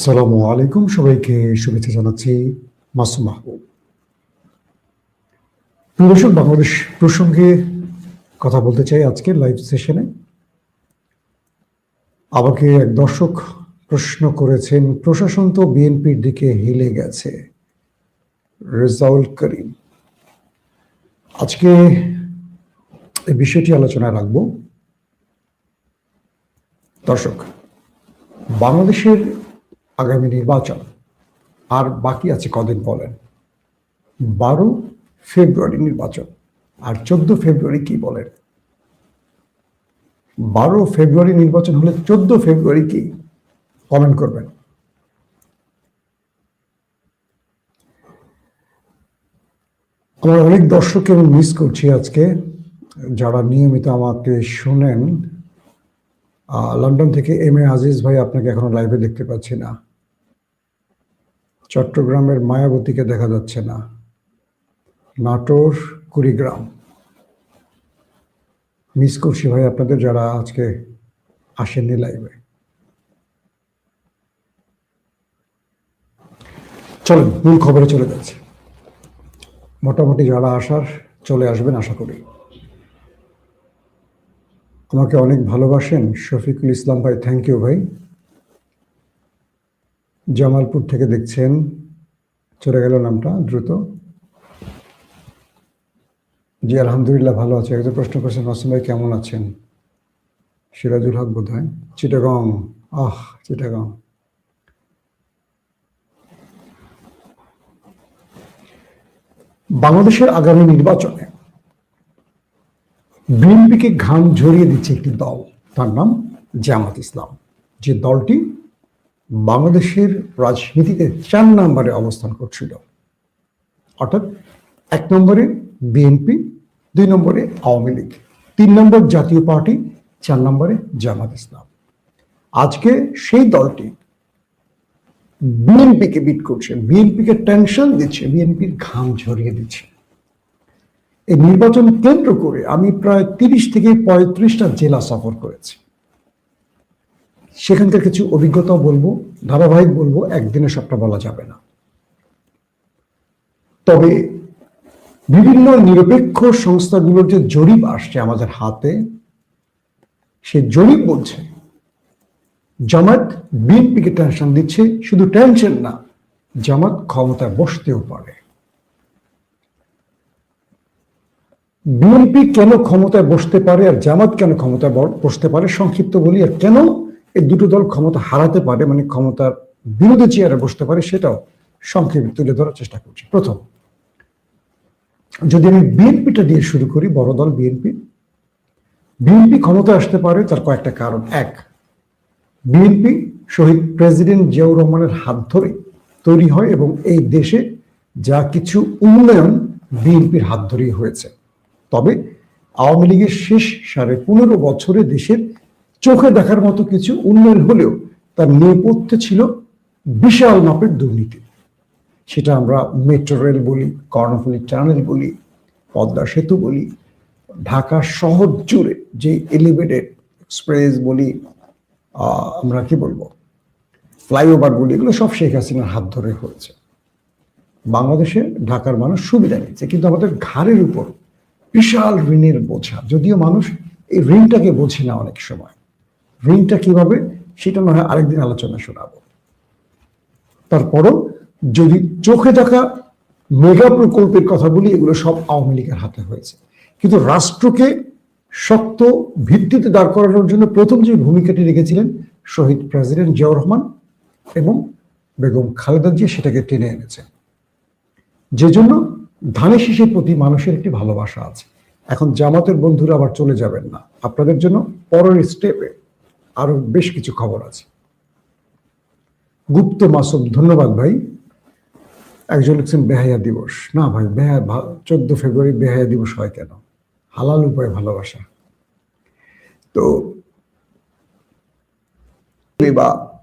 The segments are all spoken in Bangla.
আসসালামু আলাইকুম। সবাইকে শুভেচ্ছা জানাচ্ছি মাসুম মাহবুব। দর্শক, বাংলাদেশ প্রসঙ্গে কথা বলতে চাই আজকে লাইভ সেশনে আমাকে এক দর্শক প্রশ্ন করেছেন, প্রশাসন তো বিএনপির দিকে হেলে গেছে। রেজাউল করিম, আজকে এই বিষয়টি আলোচনায় রাখব। দর্শক, বাংলাদেশের আগামী নির্বাচন। আর বাকি আছে কদিন বলেন? বারো ফেব্রুয়ারি নির্বাচন। আর চোদ্দ ফেব্রুয়ারি কি বলেন? বারো ফেব্রুয়ারি নির্বাচন হলে চোদ্দ ফেব্রুয়ারি কি কমেন্ট করবেন। আমার অনেক দর্শককে আমি মিস করছি আজকে। যারা নিয়মিত আমাকে শোনেন লন্ডন থেকে এম এ আজিজ ভাই আপনাকে এখনও লাইভে দেখতে পাচ্ছি না। চট্টগ্রামের মায়াবতীকে দেখা যাচ্ছে না। নাটোর, কুড়িগ্রাম। মিস করছি ভাই, আপনাদের যারা আজকে আসেননি লাইভে চলেন, মূল খবরে চলে যাচ্ছে। মোটামুটি যারা আসার চলে আসবেন, আশা করি। আমাকে অনেক ভালোবাসেন শফিকুল ইসলাম ভাই থ্যাংক ইউ ভাই। জামালপুর থেকে দেখছেন। চলে গেল নামটা, দ্রুত। জি, আলহামদুলিল্লাহ ভালো আছে। একজন প্রশ্ন করছেন, মাসুম ভাই কেমন আছেন? সিরাজুল হক বোধ হয় চিটাগং। আহ, চিটাগং। বাংলাদেশের আগামী নির্বাচনে বিএনপিকে ঘাম ঝরিয়ে দিচ্ছে একটি দল। তার নাম জামাত ইসলাম। যে দলটি বাংলাদেশের রাজনীতিতে চার নম্বরে অবস্থান করছিল। অর্থাৎ এক নম্বরে বিএনপি দুই নম্বরে আওয়ামী লীগ, তিন নম্বর জাতীয় পার্টি, চার নম্বরে জামাত ইসলাম। আজকে সেই দলটি বিএনপিকে বিট করছে বিএনপিকে টেনশন দিচ্ছে বিএনপির ঘাম ঝরিয়ে দিচ্ছে। এই নির্বাচন কেন্দ্র করে আমি প্রায় তিরিশ থেকে পঁয়ত্রিশটা জেলা সফর করেছি। সেখানকার কিছু অভিজ্ঞতাও বলব, ধারাবাহিক বলব, একদিনে সবটা বলা যাবে না। তবে বিভিন্ন নিরপেক্ষ সংস্থাগুলোর যে জরিপ আসছে আমাদের হাতে সে জরিপ বলছে, জামাত বিএনপিকে টেনশন দিচ্ছে, শুধু টেনশন না, জামাত ক্ষমতায় বসতেও পারে। বিএনপি কেন ক্ষমতায় বসতে পারে আর জামাত কেন ক্ষমতায় বসতে পারে, সংক্ষিপ্ত বলি, আর কেন এই দুটো দল ক্ষমতা হারাতে পারে মানে ক্ষমতার বিরোধী চেয়ারে বসতে পারে, সেটাও সংক্ষেপে তুলে ধরার চেষ্টা করছি। প্রথম, যদি আমি বিএনপিটা দিয়ে শুরু করি, বড় দল বিএনপি বিএনপি ক্ষমতায় আসতে পারে তার কয়েকটা কারণ। এক, বিএনপি শহীদ প্রেসিডেন্ট জিয়াউর রহমানের হাত ধরে তৈরি হয় এবং এই দেশে যা কিছু উন্নয়ন বিএনপির হাত ধরেই হয়েছে। তবে আওয়ামী লীগের শেষ সাড়ে পনেরো বছরে দেশের চোখে দেখার মতো কিছু উন্নয়ন হলেও তার নেপথ্যে ছিল বিশাল মাপের দুর্নীতি। সেটা আমরা মেট্রো রেল বলি, কর্ণফুলী টানেল বলি, পদ্মা সেতু বলি, ঢাকা শহর জুড়ে যে এলিভেটেড এক্সপ্রেস বলি আমরা কি বলব, ফ্লাইওভার বলি, এগুলো সব শেখ হাসিনার হাত ধরে হয়েছে। বাংলাদেশে ঢাকার মানুষ সুবিধা নিচ্ছে, কিন্তু আমাদের ঘাড়ের উপর বিশাল ঋণের বোঝা। যদিও মানুষ এই ঋণটাকে বোঝে না অনেক সময়। ঋণটা কীভাবে, সেটা না হয় আরেকদিন আলোচনা শোনাবো। তারপরও যদি চোখে দেখা মেগা প্রকল্পের কথা বলি, এগুলো সব আওয়ামী লীগের হাতে হয়েছে। কিন্তু রাষ্ট্রকে শক্ত ভিত্তিতে দাঁড় করানোর জন্য প্রথম যে ভূমিকাটি রেখেছিলেন শহীদ প্রেসিডেন্ট জিয়াউর রহমান এবং বেগম খালেদা জিয়া, সেটাকে টেনে এনেছে যে জন্য ধানের শীষের প্রতি মানুষের একটি ভালোবাসা আছে। এখন জামাতের বন্ধুরা আবার চলে যাবেন না। আপনাদের জন্য পরের স্টেপে আরও বেশ কিছু খবর আছে। গুপ্ত মাসুম, ধন্যবাদ ভাই। একজন লিখছেন, বেহায়া দিবস। না ভাই বেহা চোদ্দ ফেব্রুয়ারি বেহায়া দিবস হয় কেন? হালাল উপায় ভালোবাসা। তো বা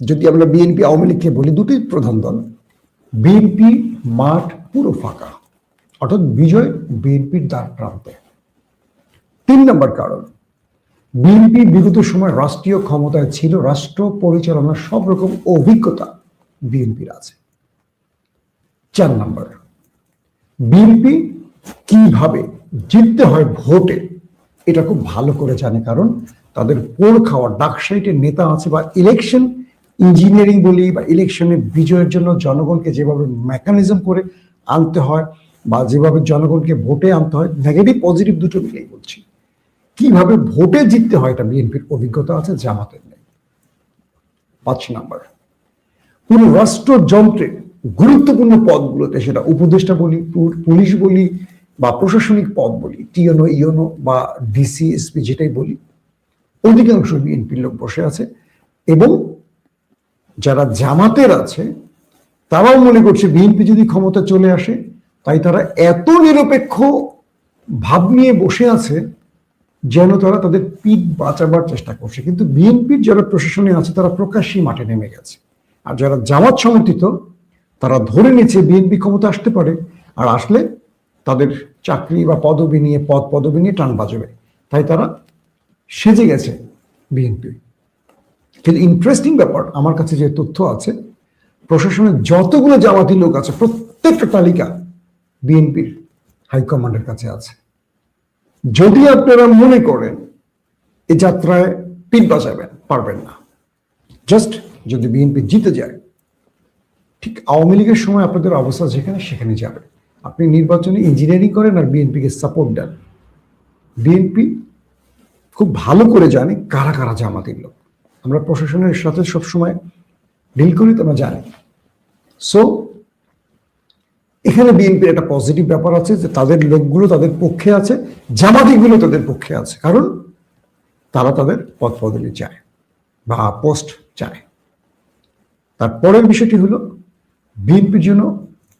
যদি আমরা বিএনপি আওয়ামী লীগকে বলি দুটি প্রধান দল। বিএনপি মাঠ পুরো ফাঁকা। অর্থাৎ বিজয় বিএনপির দ্বার প্রান্তে তিন নম্বর কারণ বিএনপি বিগত সময় রাষ্ট্রীয় ক্ষমতায় ছিল, রাষ্ট্র পরিচালনার সব রকম অভিজ্ঞতা বিএনপির আছে। চার নাম্বার, বিএনপি কীভাবে জিততে হয় ভোটে, এটা খুব ভালো করে জানে, কারণ তাদের পোল খাওয়া ডাকসাইটের নেতা আছে বা ইলেকশন ইঞ্জিনিয়ারিং বলি বা ইলেকশনে বিজয়ের জন্য জনগণকে যেভাবে মেকানিজম করে আনতে হয় বা যেভাবে জনগণকে ভোটে আনতে হয় নেগেটিভ পজিটিভ দুটো মিলেই বলছি। কীভাবে ভোটে জিততে হয় এটা বিএনপির অভিজ্ঞতা আছে, জামাতের নেই। পাঁচ নাম্বার। পুরো রাষ্ট্রযন্ত্রে গুরুত্বপূর্ণ পদগুলোতে সেটা উপদেষ্টা বলি পুলিশ বলি বা প্রশাসনিক পদ বলি, টিএনও ইওনো বা ডিসি, এসপি যেটাই বলি, অধিকাংশ বিএনপির লোক বসে আছে এবং যারা জামাতের আছে, তারাও মনে করছে বিএনপি যদি ক্ষমতা চলে আসে, তাই তারা এত নিরপেক্ষ ভাব নিয়ে বসে আছে যেন তারা তাদের পিঠ বাঁচাবার চেষ্টা করছে। কিন্তু বিএনপির যারা প্রশাসনে আছে, তারা প্রকাশ্যই মাঠে নেমে গেছে। আর যারা জামাত সমর্থিত, তারা ধরে নিচ্ছে বিএনপি ক্ষমতা আসতে পারে, আর আসলে তাদের চাকরি বা পদবি নিয়ে, পদ পদবি নিয়ে টান বাজবে। তাই তারা সেজে গেছে বিএনপি। কিন্তু ইন্টারেস্টিং ব্যাপার, আমার কাছে যে তথ্য আছে, প্রশাসনের যতগুলো জামাতি লোক আছে, প্রত্যেকটা তালিকা বিএনপির হাইকমান্ডের কাছে আছে। যদি আপনারা মনে করেন এই যাত্রায় পিঠ বাঁচাবেন পারবেন না। জাস্ট যদি বিএনপি জিতে যায়, ঠিক আওয়ামী লীগের সময় আপনাদের অবস্থা যেখানে, সেখানে যাবে। আপনি নির্বাচনে ইঞ্জিনিয়ারিং করেন আর বিএনপিকে সাপোর্ট দেন। বিএনপি খুব ভালো করে জানে কারা কারা জামাতের লোক। আমরা প্রশাসনের সাথে সবসময় ডিল করি, তো আমরা জানি। সো এখানে বিএনপির একটা পজিটিভ ব্যাপার আছে যে তাদের লোকগুলো তাদের পক্ষে আছে, জামাতিগুলো তাদের পক্ষে আছে। কারণ তারা তাদের পদ পদবি চায় বা পোস্ট চায়। তারপরের বিষয়টি হলো বিএনপির জন্য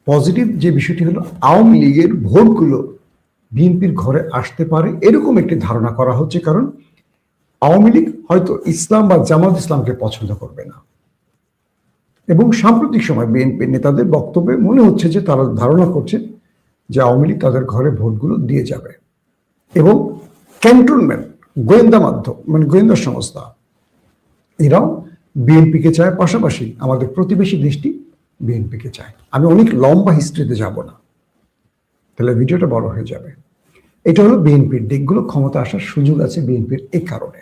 পজিটিভ যে বিষয়টি হলো, আওয়ামী লীগের ভোটগুলো বিএনপির ঘরে আসতে পারে এরকম একটি ধারণা করা হচ্ছে। কারণ আওয়ামী লীগ হয়তো ইসলাম বা জামাত ইসলামকে পছন্দ করবে না। এবং সাম্প্রতিক সময় বিএনপির নেতাদের বক্তব্যে মনে হচ্ছে যে তারা ধারণা করছে যে আওয়ামী লীগ তাদের ঘরে ভোটগুলো দিয়ে যাবে। এবং ক্যান্টনমেন্ট, গোয়েন্দা মাধ্যম মানে গোয়েন্দা সংস্থা, এরাও বিএনপিকে চায়। পাশাপাশি আমাদের প্রতিবেশী দেশটি বিএনপিকে চায়। আমি অনেক লম্বা হিস্ট্রিতে যাব না। তাহলে ভিডিওটা বড় হয়ে যাবে। এটা হলো বিএনপির দিকগুলো, ক্ষমতা আসার সুযোগ আছে বিএনপির এই কারণে।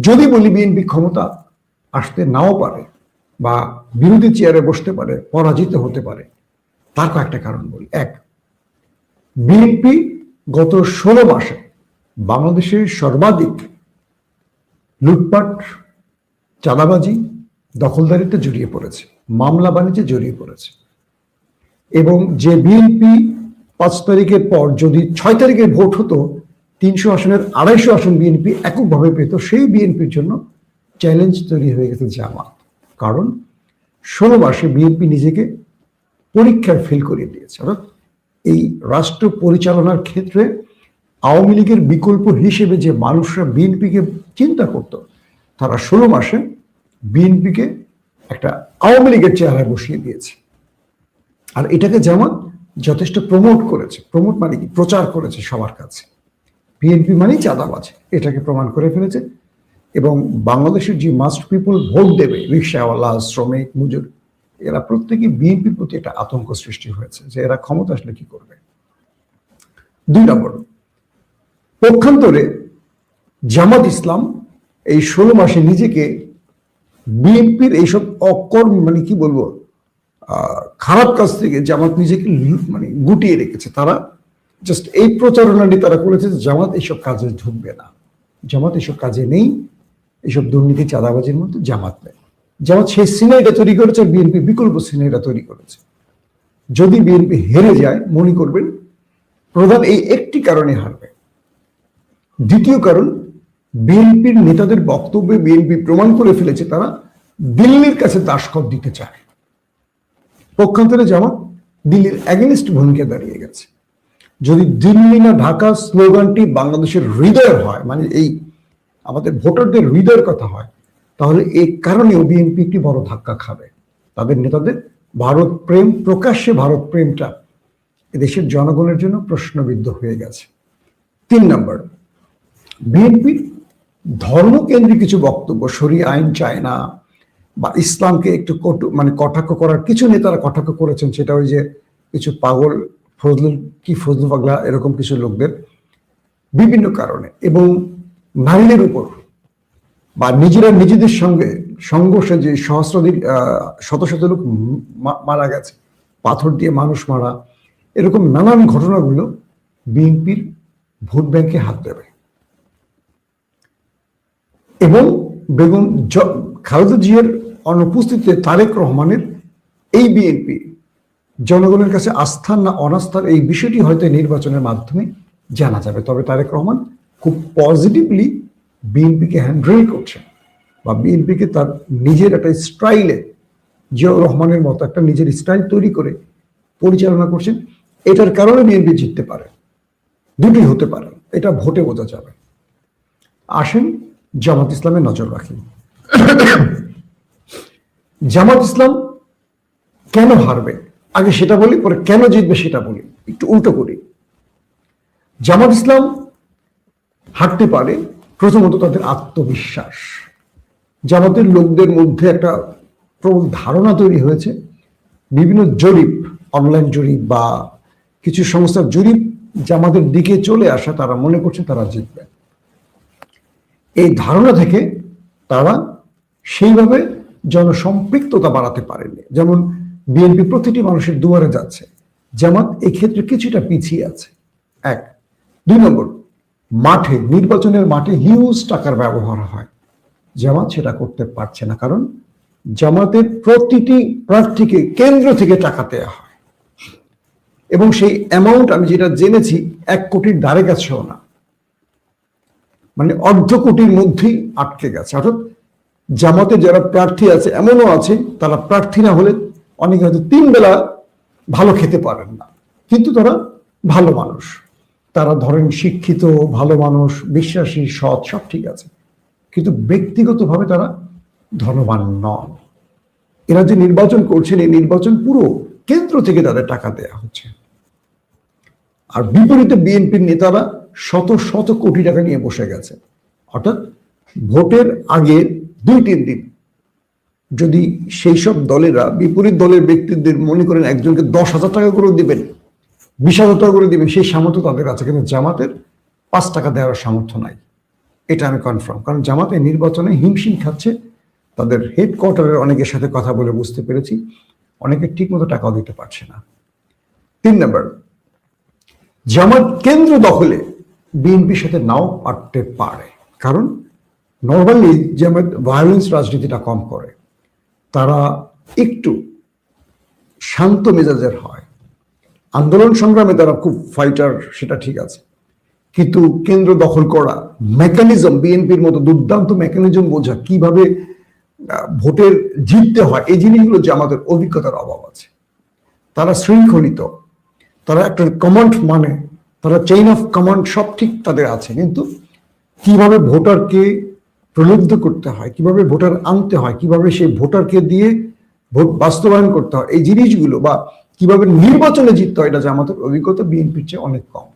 যদি বলি বিএনপি ক্ষমতা আসতে নাও পারে বা বিরোধী চেয়ারে বসতে পারে, পরাজিত হতে পারে। তার কয়েকটা কারণ বলি। এক, বিএনপি গত ষোলো মাসে বাংলাদেশের সর্বাধিক লুটপাট, চাঁদাবাজি, দখলদারিতে জড়িয়ে পড়েছে, মামলা বাণিজ্যে জড়িয়ে পড়েছে। এবং যে বিএনপি পাঁচ তারিখের পর যদি ছয় তারিখের ভোট হতো, তিনশো আসনের আড়াইশো আসন বিএনপি এককভাবে পেত, সেই বিএনপির জন্য চ্যালেঞ্জ তৈরি হয়ে গেছে জামাত। কারণ ষোলো মাসে বিএনপি নিজেকে পরীক্ষায় ফেল করিয়ে দিয়েছে। অর্থাৎ এই রাষ্ট্র পরিচালনার ক্ষেত্রে আওয়ামী লীগের বিকল্প হিসেবে যে মানুষরা বিএনপিকে চিন্তা করত, তারা ষোলো মাসে বিএনপিকে একটা আওয়ামী লীগের চেহারায় বসিয়ে দিয়েছে। আর এটাকে যেমন যথেষ্ট প্রমোট করেছে প্রমোট মানে কি? প্রচার করেছে সবার কাছে। বিএনপি মানেই চাঁদাবাজ, এটাকে প্রমাণ করে ফেলেছে। এবং বাংলাদেশের যে মাস্ট পিপল ভোট দেবে, রিক্সাওয়ালা, শ্রমিক, মজুর, এরা প্রত্যেকে বিএনপির প্রতি একটা আতঙ্ক সৃষ্টি হয়েছে যে এরা ক্ষমতা আসলে কি করবে। দুই নম্বর, পক্ষান্তরে জামাত ইসলাম এই ষোলো মাসে নিজেকে বিএনপির এইসব অকর্ম মানে কি বলব খারাপ কাজ থেকে জামাত নিজেকে মানে গুটিয়ে রেখেছে। তারা জাস্ট এই প্রচারণাটি তারা করেছে জামাত এইসব কাজে ঢুকবে না। জামাত এইসব কাজে নেই। এইসব দুর্নীতি চাঁদাবাজির মধ্যে জামাত নেই জামাত সেই সিনারিটা তৈরি করেছে বিএনপি বিকল্প সিনারিটা তৈরি করেছে। যদি বিএনপি হেরে যায়, মনে করবেন, প্রধান এই একটি কারণে হারবে। দ্বিতীয় কারণ, বিএনপির নেতাদের বক্তব্যে বিএনপি প্রমাণ করে ফেলেছে তারা দিল্লির কাছে দাসকর দিতে চায়। পক্ষান্তরে জামাত দিল্লির অ্যাগেনিস্ট ভূমিকা দাঁড়িয়ে গেছে। যদি দিল্লি না ঢাকা স্লোগানটি বাংলাদেশের হৃদয় হয় মানে এই আমাদের ভোটারদের হৃদয়ের কথা হয়, তাহলে এই কারণেও বিএনপি একটি বড় ধাক্কা খাবে। তাদের নেতাদের ভারত প্রেম, প্রকাশ্যে ভারত প্রেমটা এদেশের জনগণের জন্য প্রশ্নবিদ্ধ হয়ে গেছে। তিন নম্বর বিএনপি ধর্মকেন্দ্রিক কিছু বক্তব্য শরীয় আইন চায় না, বা ইসলামকে একটু কটু মানে কটাক্ষ করার কিছু নেতারা কটাক্ষ করেছেন, সেটা ওই যে কিছু পাগল, ফজলুল, কি ফজলুল পাগলা, এরকম কিছু লোকদের বিভিন্ন কারণে। এবং নারীদের উপর বা নিজেরা নিজেদের সঙ্গে সংঘর্ষে যে সহস্রাধিক শত শত লোক মারা গেছে, পাথর দিয়ে মানুষ মারা, এরকম নানান ঘটনাগুলো বিএনপির ভোট ব্যাংকে হাত দেবে। এবং বেগম খালেদা জিয়ার অনুপস্থিতিতে তারেক রহমানের এই বিএনপি জনগণের কাছে আস্থা না অনাস্থার এই বিষয়টি হয়তো নির্বাচনের মাধ্যমে জানা যাবে। তবে তারেক রহমান খুব পজিটিভলি বিএনপিকে হ্যান্ডেল করছেন বা বিএনপিকে তার নিজের একটা স্টাইলে জিয়াউর রহমানের মতো একটা নিজের স্টাইল তৈরি করে পরিচালনা করছেন, এটার কারণে বিএনপি জিততে পারে। দুটি হতে পারে, এটা ভোটে বোঝা যাবে। আসেন জামাত ইসলামের নজর রাখি। জামাত ইসলাম কেন হারবে? আগে সেটা বলি, পরে কেন জিতবে সেটা বলি, একটু উল্টো করি। জামাত ইসলাম হারতে পারে, প্রথমত তাদের আত্মবিশ্বাস। জামাতের লোকদের মধ্যে একটা প্রবল ধারণা তৈরি হয়েছে। বিভিন্ন জরিপ অনলাইন জরিপ বা কিছু সংস্থার জরিপ জামাতের দিকে চলে আসা, তারা মনে করছে তারা জিতবে। এই ধারণা থেকে তারা সেইভাবে জনসম্পৃক্ততা বাড়াতে পারেনি। যেমন বিএনপি প্রতিটি মানুষের দুয়ারে যাচ্ছে। জামাত এক্ষেত্রে কিছুটা পিছিয়ে আছে। এক। দুই নম্বর মাঠে, নির্বাচনের মাঠে হিউজ টাকার ব্যবহার হয়। জামাত সেটা করতে পারছে না, কারণ জামাতের প্রতিটি প্রার্থীকে কেন্দ্র থেকে টাকা দেওয়া হয়। এবং সেই অ্যামাউন্ট আমি যেটা জেনেছি, এক কোটির ধারে কাছেও না। মানে অর্ধ কোটির মধ্যেই আটকে গেছে। অর্থাৎ জামাতে যারা প্রার্থী আছে, এমনও আছে, তারা প্রার্থী না হলে অনেকে হয়তো তিন বেলা ভালো খেতে পারেন না। কিন্তু তারা ভালো মানুষ। তারা ধরেন শিক্ষিত, ভালো মানুষ, বিশ্বাসী, সৎ, সব ঠিক আছে। কিন্তু ব্যক্তিগতভাবে তারা ধনবান নন। এরা যে নির্বাচন করছেন, এই নির্বাচন পুরো কেন্দ্র থেকে তাদের টাকা দেয়া হচ্ছে। আর বিপরীতে বিএনপির নেতারা শত শত কোটি টাকা নিয়ে বসে গেছে। অর্থাৎ ভোটের আগে দুই, তিন দিন যদি সেই সব দলেরা, বিপরীত দলের ব্যক্তিদের মনে করেন একজনকে দশ হাজার টাকা করে দিবেন বিশ করে দিবেন, সেই সামর্থ্য তাদের আছে, কিন্তু জামাতের পাঁচ টাকা দেওয়ার সামর্থ্য নাই। এটা আমি কনফার্ম কারণ জামাতে নির্বাচনে হিমশিম খাচ্ছে। তাদের হেডকোয়ার্টারের অনেকের সাথে কথা বলে বুঝতে পেরেছি। অনেকে ঠিকমতো টাকাও দিতে পারছে না। তিন নম্বর, জামাত কেন্দ্র দখলে বিএনপির সাথে নাও পারতে পারে। কারণ নর্মালি জামাত ভায়োলেন্স রাজনীতিটা কম করে। তারা একটু শান্ত মেজাজের হয়। আন্দোলন সংগ্রামে তারা খুব ফাইটার সেটা ঠিক আছে। কিন্তু কেন্দ্র দখল করা মেকানিজম বিএনপির মতো দুর্দান্ত মেকানিজম বোঝা, কীভাবে ভোটের জিততে হয়, এই জিনিসগুলো যে আমাদের অভিজ্ঞতার অভাব আছে। তারা শৃঙ্খলিত, তারা একটা কমান্ড মানে তারা চেইন অফ কমান্ড সব ঠিক তাদের আছে, কিন্তু কীভাবে ভোটারকে প্রলুব্ধ করতে হয়, কীভাবে ভোটার আনতে হয়, কীভাবে সেই ভোটারকে দিয়ে ভোট বাস্তবায়ন করতে হয়, এই জিনিসগুলো বা কীভাবে নির্বাচনে জিততে হয় এটা আমাদের অভিজ্ঞতা, বিএনপির চেয়ে অনেক কম।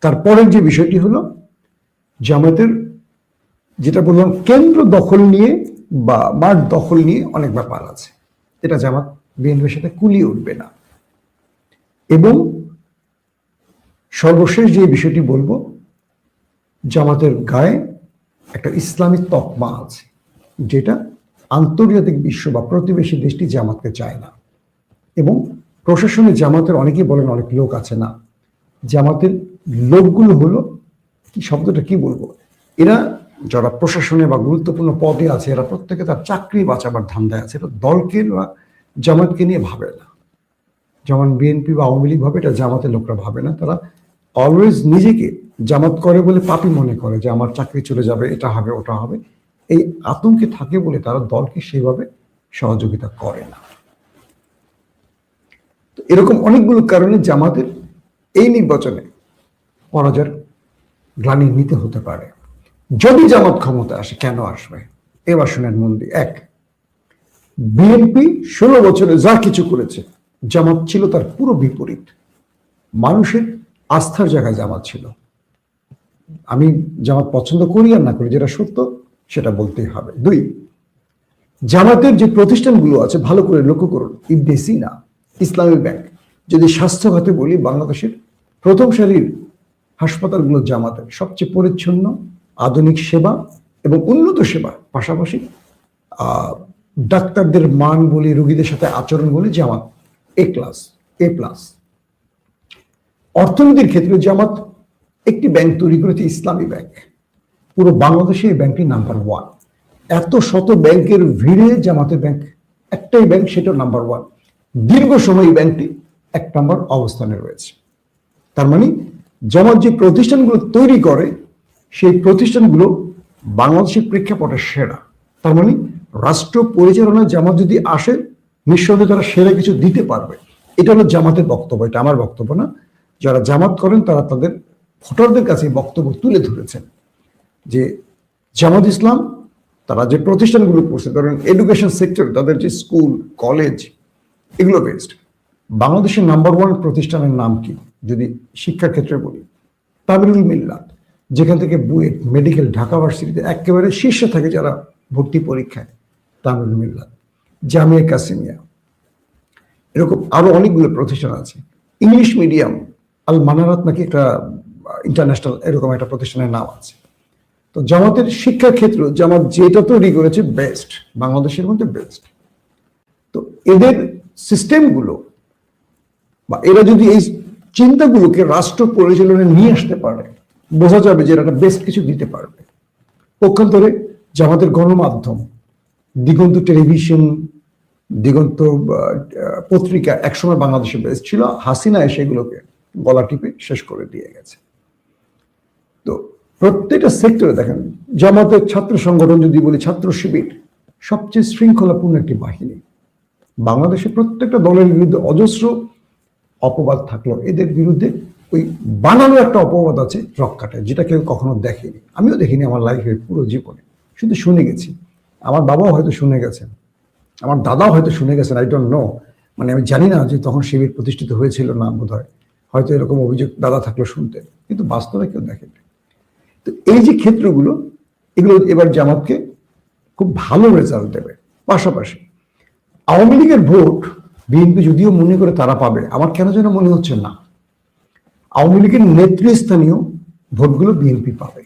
তারপরের যে বিষয়টি হলো, জামাতের যেটা বললাম, কেন্দ্র দখল নিয়ে বা মাঠ দখল নিয়ে অনেক ব্যাপার আছে। এটা জামাত বিএনপির সাথে কুলিয়ে উঠবে না। এবং সর্বশেষ যে বিষয়টি বলব, জামাতের গায়ে একটা ইসলামিক তকমা আছে, যেটা আন্তর্জাতিক বিশ্ব বা প্রতিবেশী দেশটি জামাতকে চায় না। এবং প্রশাসনে জামাতের অনেকেই বলেন অনেক লোক আছে না। জামাতের লোকগুলো হলো, কি শব্দটা কি বলব? এরা যারা প্রশাসনে বা গুরুত্বপূর্ণ পদে আছে, এরা প্রত্যেকে তার চাকরি বাঁচাবার ধান্দায় আছে। এটা দলকে বা জামাতকে নিয়ে ভাবে না। যেমন বিএনপি বা আওয়ামী লীগ ভাবে, এটা জামাতের লোকরা ভাবে না। তারা অলওয়েজ নিজেকে জামাত করে বলে পাপি মনে করে যে, আমার চাকরি চলে যাবে, এটা হবে, ওটা হবে। এই আতঙ্কে থাকে বলে তারা দলকে সেইভাবে সহযোগিতা করে না। এরকম অনেকগুলো কারণে জামাতের এই নির্বাচনে পরাজয়ের গ্লানি নিতে হতে পারে। যদি জামাত ক্ষমতা আসে, কেন আসবে? এবার শুনেন মন দিয়ে এক, বিএনপি ষোলো বছরে যা কিছু করেছে, জামাত ছিল তার পুরো বিপরীত। মানুষের আস্থার জায়গায় জামাত ছিল। আমি জামাত পছন্দ করি আর না করি, যেটা সত্য সেটা বলতেই হবে। দুই, জামাতের যে প্রতিষ্ঠানগুলো আছে, ভালো করে লক্ষ্য করুন, ইবনে সিনা ইসলামী ব্যাংক। যদি স্বাস্থ্য খাতে বলি, বাংলাদেশের প্রথম সারির হাসপাতালগুলো জামাতের সবচেয়ে পরিচ্ছন্ন, আধুনিক সেবা এবং উন্নত সেবা, পাশাপাশি ডাক্তারদের মান বলি, রোগীদের সাথে আচরণ বলি, জামাত এ ক্লাস এ প্লাস অর্থনীতির ক্ষেত্রে জামাত একটি ব্যাংক তৈরি করেছে, ইসলামী ব্যাংক। পুরো বাংলাদেশে এই ব্যাংকটি নাম্বার ওয়ান এত শত ব্যাংকের ভিড়ে জামাতের ব্যাংক, একটাই ব্যাংক সেটা নাম্বার ওয়ান দীর্ঘ সময় ব্যাংকটি এক নম্বর অবস্থানে রয়েছে। তার মানে জামাত যে প্রতিষ্ঠানগুলো তৈরি করে, সেই প্রতিষ্ঠানগুলো বাংলাদেশের প্রেক্ষাপটে সেরা। তার মানে রাষ্ট্র পরিচালনায় জামাত যদি আসে, নিঃসন্দেহে তারা সেরা কিছু দিতে পারবে। এটা হলো জামাতের বক্তব্য, এটা আমার বক্তব্য না। যারা জামাত করেন, তারা তাদের ভোটারদের কাছে বক্তব্য তুলে ধরেছেন যে জামাত ইসলাম, তারা যে প্রতিষ্ঠানগুলো করছে, ধরেন এডুকেশন সেক্টর তাদের যে স্কুল কলেজ এগুলো বেস্ট বাংলাদেশের নাম্বার ওয়ান প্রতিষ্ঠানের নাম কি? যদি শিক্ষার ক্ষেত্রে বলি। তামিরুল মিল্লাত, যেখান থেকে বুয়েট মেডিকেল ঢাকা ভার্সিটিতে একেবারে শীর্ষে থাকে যারা ভর্তি পরীক্ষায়, তামিরুল মিল্লাত, জামিয়া কাসিমিয়া। এরকম আরও অনেকগুলো প্রতিষ্ঠান আছে। ইংলিশ মিডিয়াম, আল মানারাত নাকি একটা ইন্টারন্যাশনাল এরকম একটা প্রতিষ্ঠানের নাম আছে। তো জামাতের শিক্ষার ক্ষেত্র, জামাত যেটা তৈরি করেছে বেস্ট বাংলাদেশের মধ্যে বেস্ট তো এদের সিস্টেমগুলো বা এরা যদি এই চিন্তাগুলোকে রাষ্ট্র পরিচালনায় নিয়ে আসতে পারে, বোঝা যাবে যে এরা বেস্ট কিছু দিতে পারবে। পক্ষান্তরে জামাতের গণমাধ্যম, দিগন্ত টেলিভিশন, দিগন্ত পত্রিকা একসময় বাংলাদেশে বেস্ট ছিল, হাসিনা সেগুলোকে গলা টিপে শেষ করে দিয়ে গেছে। তো প্রত্যেকটা সেক্টরে দেখেন, জামাতের ছাত্র সংগঠন যদি বলি, ছাত্র শিবির সবচেয়ে শৃঙ্খলাপূর্ণ একটি বাহিনী। বাংলাদেশের প্রত্যেকটা দলের বিরুদ্ধে অজস্র অপবাদ থাকল। এদের বিরুদ্ধে ওই বানানো একটা অপবাদ আছে রক্ষাটা, যেটা কেউ কখনো দেখেনি। আমিও দেখিনি আমার লাইফের পুরো জীবনে। শুধু শুনে গেছি। আমার বাবাও হয়তো শুনে গেছেন। আমার দাদাও হয়তো শুনে গেছেন আই ডোন্ট নো মানে আমি জানি না যে তখন শিবির প্রতিষ্ঠিত হয়েছিল না বোধ হয় হয়তো এরকম অভিযোগ দাদা থাকল শুনতেন কিন্তু বাস্তবে কেউ দেখেনি। তো এই যে ক্ষেত্রগুলো, এগুলো এবার জামাতকে খুব ভালো রেজাল্ট দেবে। পাশাপাশি আওয়ামী লীগের ভোট বিএনপি যদিও মনে করে তারা পাবে, আমার কেন যেন মনে হচ্ছে না। আওয়ামী লীগের নেতৃস্থানীয় ভোটগুলো বিএনপি পাবে।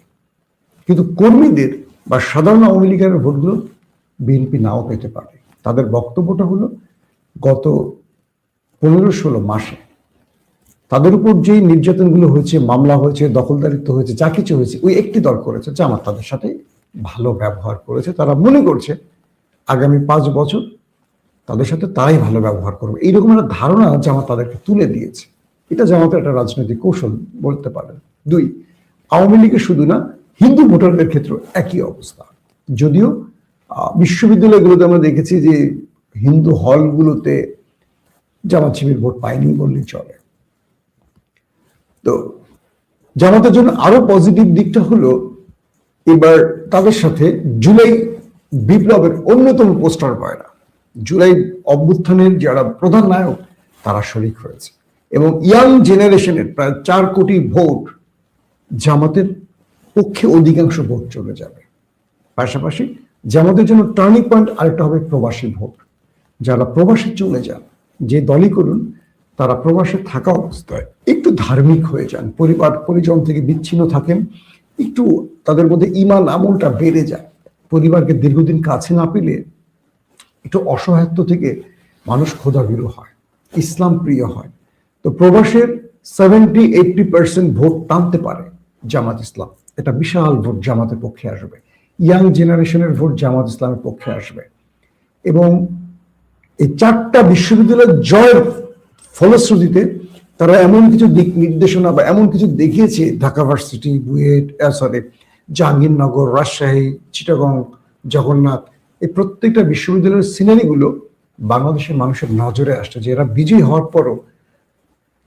কিন্তু কর্মীদের বা সাধারণ আওয়ামী লীগের ভোটগুলো বিএনপি নাও পেতে পারে। তাদের বক্তব্যটা হলো, গত পনেরো ষোলো মাসে তাদের উপর যেই নির্যাতনগুলো হয়েছে, মামলা হয়েছে, দখলদারিত্ব হয়েছে, যা কিছু হয়েছে, ওই একটি দল করেছে যে আমার তাদের সাথে ভালো ব্যবহার করেছে। তারা মনে করছে আগামী পাঁচ বছর তাদের সাথে তারাই ভালো ব্যবহার করবে। এইরকম একটা ধারণা জামাত তাদেরকে তুলে দিয়েছে। এটা জামাতের একটা রাজনৈতিক কৌশল বলতে পারেন। দুই, আওয়ামী লীগের শুধু না, হিন্দু ভোটারদের ক্ষেত্রে একই অবস্থা। যদিও বিশ্ববিদ্যালয়গুলোতে আমরা দেখেছি যে হিন্দু হলগুলোতে জামাত শিবির ভোট পায়নি বললেই চলে। তো, জামাতের জন্য আরও পজিটিভ দিকটা হলো, এবার তাদের সাথে জুলাই বিপ্লবের অন্যতম পোস্টার পায়রা জুলাই অভ্যুত্থানের যারা প্রধান নায়ক, তারা শরিক হয়েছে। এবং ইয়াং জেনারেশনের প্রায় চার কোটি ভোট জামাতের পক্ষে অধিকাংশ ভোট চলে যাবে। পাশাপাশি জামাতের জন্য টার্নিং পয়েন্ট আরেকটা হবে প্রবাসী ভোট। যারা প্রবাসে চলে যান, যে দলই করুন, তারা প্রবাসে থাকা অবস্থায় একটু ধার্মিক হয়ে যান, পরিবার, পরিজন থেকে বিচ্ছিন্ন থাকেন, একটু তাদের মধ্যে ইমান আমলটা বেড়ে যায়। পরিবারকে দীর্ঘদিন কাছে না পেলে একটু অসহায়ত্ব থেকে মানুষ ক্ষোধাবিরু হয়, ইসলাম প্রিয় হয়। তো প্রবাসের সেভেন্টি এইটটি পার্সেন্ট ভোট টানতে পারে জামাত ইসলাম। এটা বিশাল ভোট জামাতের পক্ষে আসবে। ইয়াং জেনারেশনের ভোট জামাত ইসলামের পক্ষে আসবে। এবং এই চারটা বিশ্ববিদ্যালয়ের জয়ের ফলশ্রুতিতে তারা এমন কিছু দিক নির্দেশনা বা এমন কিছু দেখিয়েছে, ঢাকা ভার্সিটি, বুয়েট সরি জাহাঙ্গীরনগর, রাজশাহী, চিটাগং, জগন্নাথ এই প্রত্যেকটা বিশ্ববিদ্যালয়ের সিনারিগুলো বাংলাদেশের মানুষের নজরে আসছে যে এরা বিজয়ী হওয়ার পরও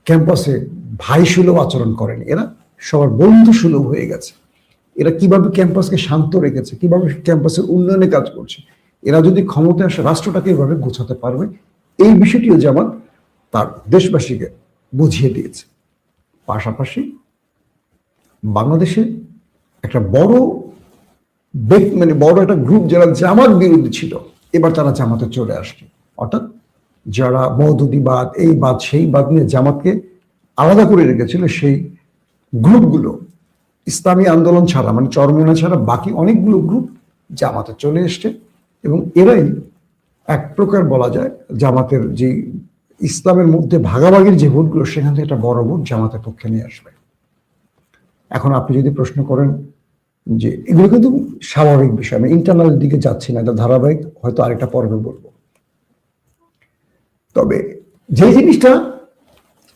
ক্যাম্পাসে ভাই সুলভ আচরণ করেনি। এরা সবার বন্ধু সুলভ হয়ে গেছে। এরা কীভাবে ক্যাম্পাসকে শান্ত রেখেছে, কীভাবে ক্যাম্পাসের উন্নয়নে কাজ করছে, এরা যদি ক্ষমতায় আসে রাষ্ট্রটাকে এভাবে গোছাতে পারবে, এই বিষয়টিও যেমন তার দেশবাসীকে বুঝিয়ে দিয়েছে। পাশাপাশি বাংলাদেশে একটা বড় মানে বড় একটা গ্রুপ যারা জামাত বিরোধী ছিল, এবার তারা জামাতে চলে আসছে অর্থাৎ যারা মৌদুদিবাদ এই বাদ, সেই বাদ নিয়ে জামাতকে আলাদা করে রেখেছিল, সেই গ্রুপগুলো ইসলামী আন্দোলন ছাড়া মানে চরমোনা ছাড়া বাকি অনেকগুলো গ্রুপ জামাতে চলে এসছে এবং এরাই এক প্রকার বলা যায় জামাতের যে ইসলামের মধ্যে ভাগাভাগির যে ভোটগুলো, সেখান থেকে একটা বড় ভোট জামাতের পক্ষে নিয়ে আসবে। এখন আপনি যদি প্রশ্ন করেন যে এগুলো কিন্তু স্বাভাবিক বিষয়। আমি ইন্টারনাল দিকে যাচ্ছি না, এটা ধারাবাহিক, হয়তো আরেকটা পর্বে বলব। তবে যে জিনিসটা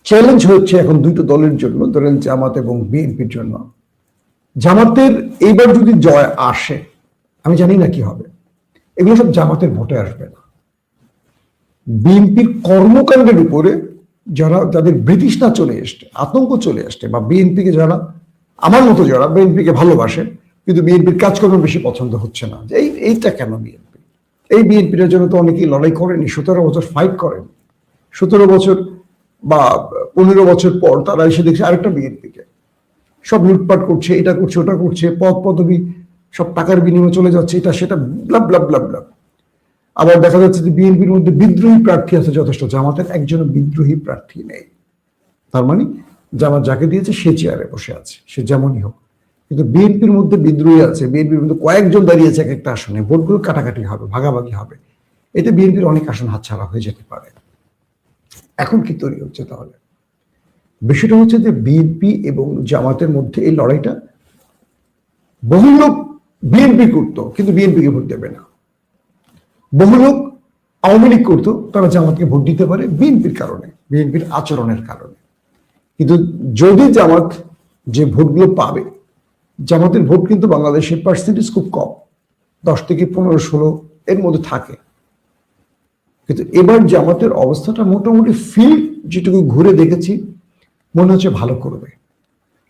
চ্যালেঞ্জ হচ্ছে এখন দুটো দলের জন্য, ধরেন জামাত এবং বিএনপির জন্য, জামাতের এইবার যদি জয় আসে, আমি জানি না কি হবে। এগুলো সব জামাতের ভোটে আসবে না। বিএনপির কর্মকাণ্ডের উপরে যারা, যাদের ব্রিটিশটা চলে এসছে, আতঙ্ক চলে আসছে, বা বিএনপিকে যারা, আমার মতো যারা বিএনপিকে ভালোবাসে কিন্তু বিএনপির কাজকর্ম বেশি পছন্দ হচ্ছে না। যে এই, এইটা কেন বিএনপি? এই বিএনপির জন্য তো অনেকেই লড়াই করেনি, সতেরো বছর ফাইট করেন। সতেরো বছর বা পনেরো বছর পর তারা এসে দেখছে আরেকটা বিএনপিকে। সব লুটপাট করছে, এটা করছে, ওটা করছে, পদ পদবি, সব টাকার বিনিময়ে চলে যাচ্ছে, এটা, সেটা, ব্লাব ব্লাব ব্লাব ব্লাব। আবার দেখা যাচ্ছে যে বিএনপির মধ্যে বিদ্রোহী প্রার্থী আছে যথেষ্ট, জামাতের একজন বিদ্রোহী প্রার্থী নেই। তার মানে জামাত যাকে দিয়েছে সে চেয়ারে বসে আছে, সে যেমনই হোক। কিন্তু বিএনপির মধ্যে বিদ্রোহী আছে, বিএনপির মধ্যে কয়েকজন দাঁড়িয়েছে এক একটা আসনে, ভোটগুলো কাটাকাটি হবে, ভাগাভাগি হবে। এতে বিএনপির অনেক আসন হাতছাড়া হয়ে যেতে পারে। এখন কি তৈরি হচ্ছে তাহলে? বিষয়টা হচ্ছে যে বিএনপি এবং জামাতের মধ্যে এই লড়াইটা বহু লোক বিএনপি করতো, কিন্তু বিএনপিকে ভোট দেবে না। বহু লোক আওয়ামী লীগ করতো, তারা জামাতকে ভোট দিতে পারে বিএনপির কারণে, বিএনপির আচরণের কারণে। কিন্তু যদি জামাত যে ভোটগুলো পাবে জামাতের ভোট কিন্তু বাংলাদেশের পার্সেন্টেজ খুব কম। দশ থেকে পনেরো, ষোলো এর মধ্যে থাকে। কিন্তু এবার জামাতের অবস্থাটা মোটামুটি ফিল যেটুকু ঘুরে দেখেছি, মনে হচ্ছে ভালো করবে।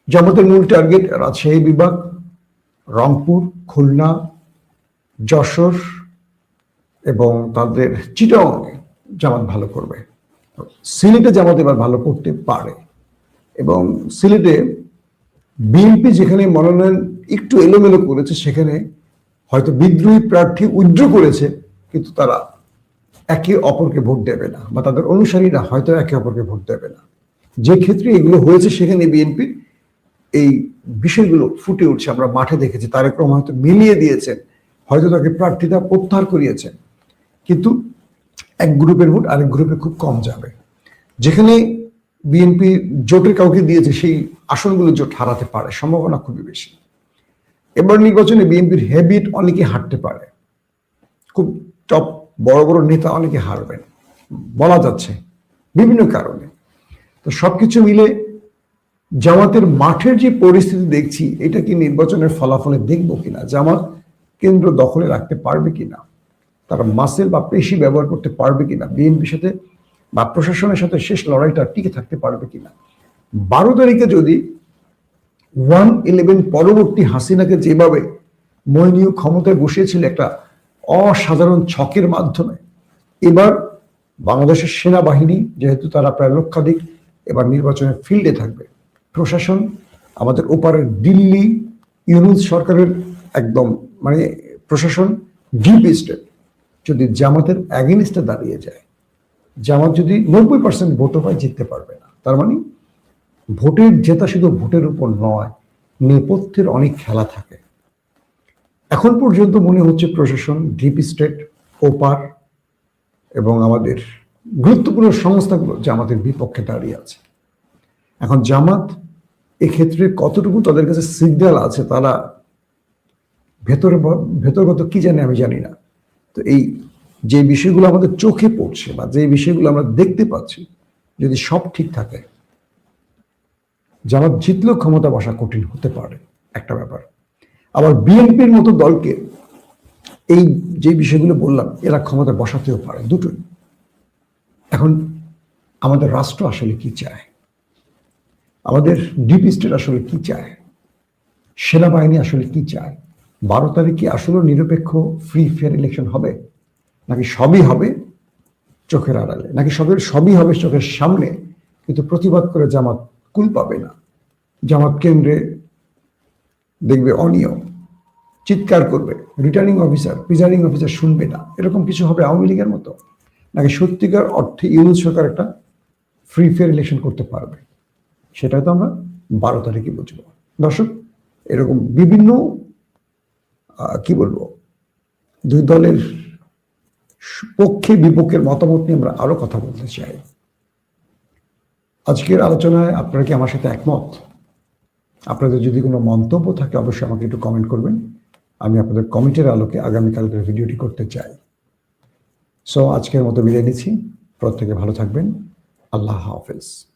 জামাতের মূল টার্গেট রাজশাহী বিভাগ, রংপুর, খুলনা, যশোর এবং তাদের চিটাংয়ে জামাত ভালো করবে। সিলেটে জামাত এবার ভালো করতে পারে এবং সিলেটে বিএনপি যেখানে মনোনয়ন একটু এলোমেলো করেছে, সেখানে হয়তো বিদ্রোহী প্রার্থী উইথড্র করেছে, কিন্তু তারা একে অপরকে ভোট দেবে না বা তাদের অনুসারীরা হয়তো একে অপরকে ভোট দেবে না। যে ক্ষেত্রে এগুলো হয়েছে, সেখানে বিএনপির এই বিষয়গুলো ফুটে উঠছে। আমরা মাঠে দেখেছি, তারেক রহমান হয়তো মিলিয়ে দিয়েছেন, হয়তো তাকে প্রার্থীতা প্রত্যাহার করিয়েছেন। কিন্তু এক গ্রুপের ভোট আরেক গ্রুপে খুব কম যাবে। যেখানে বিএনপি জোটের কাউকে দিয়েছে, সেই আসনগুলো জোট হারাতে পারে, সম্ভাবনা খুবই বেশি। এবার নির্বাচনে বিএনপির হ্যাবিট অনেকে হারতে পারে। খুব টপ বড় বড় নেতা অনেকে হারবেন, বলা যাচ্ছে, বিভিন্ন কারণে। তো সবকিছু মিলে জামাতের মাঠের যে পরিস্থিতি দেখছি, এটা কি নির্বাচনের ফলাফলে দেখব কিনা, জামাত কেন্দ্র দখলে রাখতে পারবে কিনা, তারা মাসেল বা পেশি ব্যবহার করতে পারবে কিনা, বিএনপির সাথে বা প্রশাসনের সাথে শেষ লড়াইটা টিকে থাকতে পারবে কিনা? বারো তারিখে যদি ওয়ান ইলেভেন পরবর্তী হাসিনাকে যেভাবে মৈনীয় ক্ষমতায় বসিয়েছিল একটা অসাধারণ ছকের মাধ্যমে, এবার বাংলাদেশের সেনাবাহিনী, যেহেতু তারা প্রায় লক্ষাধিক এবার নির্বাচনের ফিল্ডে থাকবে, প্রশাসন আমাদের ওপারের দিল্লি ইউনুস সরকারের একদম মানে প্রশাসন, ডিপ স্টেট যদি জামাতের অ্যাগেনিস্টে দাঁড়িয়ে যায় জামাত যদি নব্বই পার্সেন্ট ভোটও পায়, জিততে পারবে না। তার মানে ভোটের জেতা শুধু ভোটের উপর নয়, নেপথ্যের অনেক খেলা থাকে। এখন পর্যন্ত মনে হচ্ছে প্রশাসন, ডিপ স্টেট, ওপার এবং আমাদের গুরুত্বপূর্ণ সংস্থাগুলো জামাতের বিপক্ষে দাঁড়িয়ে আছে। এখন জামাত এক্ষেত্রে কতটুকু তাদের কাছে সিগন্যাল আছে, তারা ভেতরে ভেতরগত কি জানে আমি জানি না। তো এই যে বিষয়গুলো আমাদের চোখে পড়ছে বা যে বিষয়গুলো আমরা দেখতে পাচ্ছি যদি সব ঠিক থাকে জামাত জিতলেও ক্ষমতা বসা কঠিন হতে পারে, একটা ব্যাপার। আবার বিএনপির মতো দলকে এই যে বিষয়গুলো বললাম, এরা ক্ষমতা বসাতেও পারে দুটোই। এখন আমাদের রাষ্ট্র আসলে কি চায়? আমাদের ডিপ স্টেট আসলে কি চায়? সেনাবাহিনী আসলে কি চায়? বারো তারিখে আসলে নিরপেক্ষ ফ্রি ফেয়ার ইলেকশন হবে? নাকি সবই হবে চোখের আড়ালে? নাকি সবের সবই হবে চোখের সামনে? কিন্তু প্রতিবাদ করে জামাত কুল পাবে না। জামাত কেন্দ্রে দেখবে অনিয়ম, চিৎকার করবে। রিটার্নিং অফিসার প্রিজাইডিং অফিসার শুনবে না। এরকম কিছু হবে আওয়ামী লীগের মতো? নাকি সত্যিকার অর্থে ইউনুস সরকার একটা ফ্রি ফেয়ার ইলেকশন করতে পারবে? সেটা তো আমরা বারো তারিখে বুঝব। দর্শক, এরকম বিভিন্ন কি বলব, দুই দলের পক্ষে বিপক্ষের মতামত নিয়ে আমরা আরও কথা বলতে চাই। আজকের আলোচনায় আপনারা কি আমার সাথে একমত? আপনাদের যদি কোনো মন্তব্য থাকে, অবশ্যই আমাকে একটু কমেন্ট করবেন। আমি আপনাদের কমেন্টের আলোকে আগামীকালকের ভিডিওটি করতে চাই। সো আজকের মতো বিদায় নিচ্ছি। প্রত্যেকে ভালো থাকবেন। আল্লাহ হাফেজ।